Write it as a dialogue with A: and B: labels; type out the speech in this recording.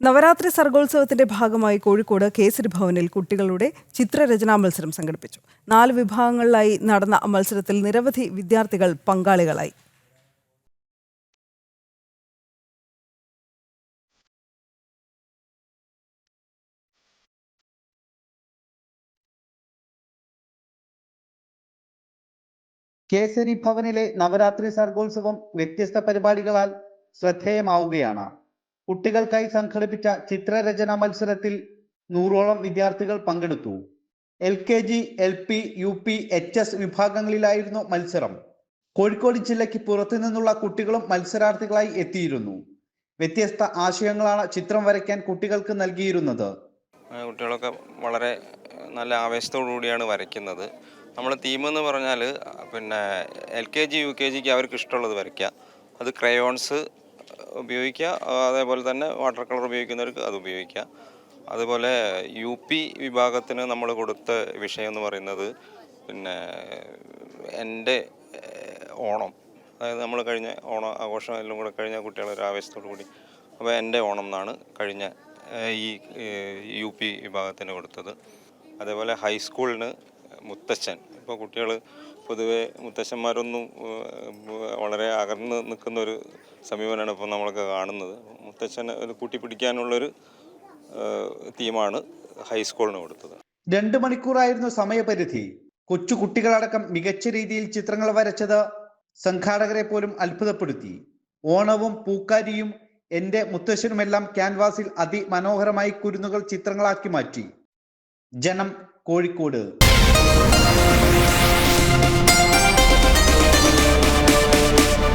A: നവരാത്രി സർഗോത്സവത്തിന്റെ ഭാഗമായി കോഴിക്കോട് കേസരി ഭവനിൽ കുട്ടികളുടെ ചിത്രരചനാ മത്സരം സംഘടിപ്പിച്ചു. നാല് വിഭാഗങ്ങളിലായി നടന്ന മത്സരത്തിൽ നിരവധി വിദ്യാർത്ഥികൾ പങ്കാളികളായി.
B: കേസരി ഭവനിലെ നവരാത്രി സർഗോത്സവം വ്യത്യസ്ത പരിപാടികളാൽ ശ്രദ്ധേയമാവുകയാണ്. കുട്ടികൾക്കായി സംഘടിപ്പിച്ച ചിത്രരചന മത്സരത്തിൽ നൂറോളം വിദ്യാർത്ഥികൾ പങ്കെടുത്തു. L K G L P U P H S വിഭാഗങ്ങളിലായിരുന്നു മത്സരം. കോഴിക്കോട് ജില്ലയ്ക്ക് പുറത്തു നിന്നുള്ള കുട്ടികളും മത്സരാർത്ഥികളായി എത്തിയിരുന്നു. വ്യത്യസ്ത ആശയങ്ങളാണ് ചിത്രം വരയ്ക്കാൻ കുട്ടികൾക്ക് നൽകിയിരുന്നത്.
C: കുട്ടികളൊക്കെ വളരെ നല്ല ആവേശത്തോടു കൂടിയാണ് വരയ്ക്കുന്നത്. നമ്മൾ തീം എന്ന് പറഞ്ഞാൽ പിന്നെ L K G U K ജിക്ക് അവർക്ക് ഇഷ്ടമുള്ളത് വരയ്ക്കുക. അത് ക്രയോൺസ് ഉപയോഗിക്കുക. അതേപോലെ തന്നെ വാട്ടർ കളർ ഉപയോഗിക്കുന്നവർക്ക് അത് ഉപയോഗിക്കുക. അതുപോലെ യു പി വിഭാഗത്തിന് നമ്മൾ കൊടുത്ത വിഷയം എന്ന് പറയുന്നത് പിന്നെ എന്റെ ഓണം. അതായത് നമ്മൾ കഴിഞ്ഞ ഓണം ആഘോഷം എല്ലാം കൂടെ കഴിഞ്ഞ കുട്ടികളൊരു ആവേശത്തോടു കൂടി. അപ്പോൾ എന്റെ ഓണം എന്നാണ് കഴിഞ്ഞ ഈ യു പി വിഭാഗത്തിന് കൊടുത്തത്. അതേപോലെ ഹൈസ്കൂളിന് മുത്തച്ഛൻ. ഇപ്പോൾ കുട്ടികൾ പൊതുവെ മുത്തശ്ശന്മാരൊന്നും വളരെ അകന്ന് നിൽക്കുന്ന ഒരു സമീപനമാണ് ഇപ്പോൾ നമ്മളൊക്കെ കാണുന്നത്. മുത്തശ്ശനെ ഒരു കൂട്ടിപ്പിടിക്കാനുള്ളൊരു പിടിക്കാനുള്ളൊരു തീമാണ് ഹൈസ്കൂളിന് കൊടുത്തത്.
B: രണ്ട് മണിക്കൂറായിരുന്നു സമയപരിധി. കൊച്ചു കുട്ടികളടക്കം മികച്ച രീതിയിൽ ചിത്രങ്ങൾ വരച്ചത് സംഘാടകരെ പോലും അത്ഭുതപ്പെടുത്തി. ഓണവും പൂക്കാരിയും എന്റെ മുത്തശ്ശനുമെല്ലാം ക്യാൻവാസിൽ അതിമനോഹരമായി കുരുന്നുകൾ ചിത്രങ്ങളാക്കി മാറ്റി. ജനം കോഴിക്കോട്.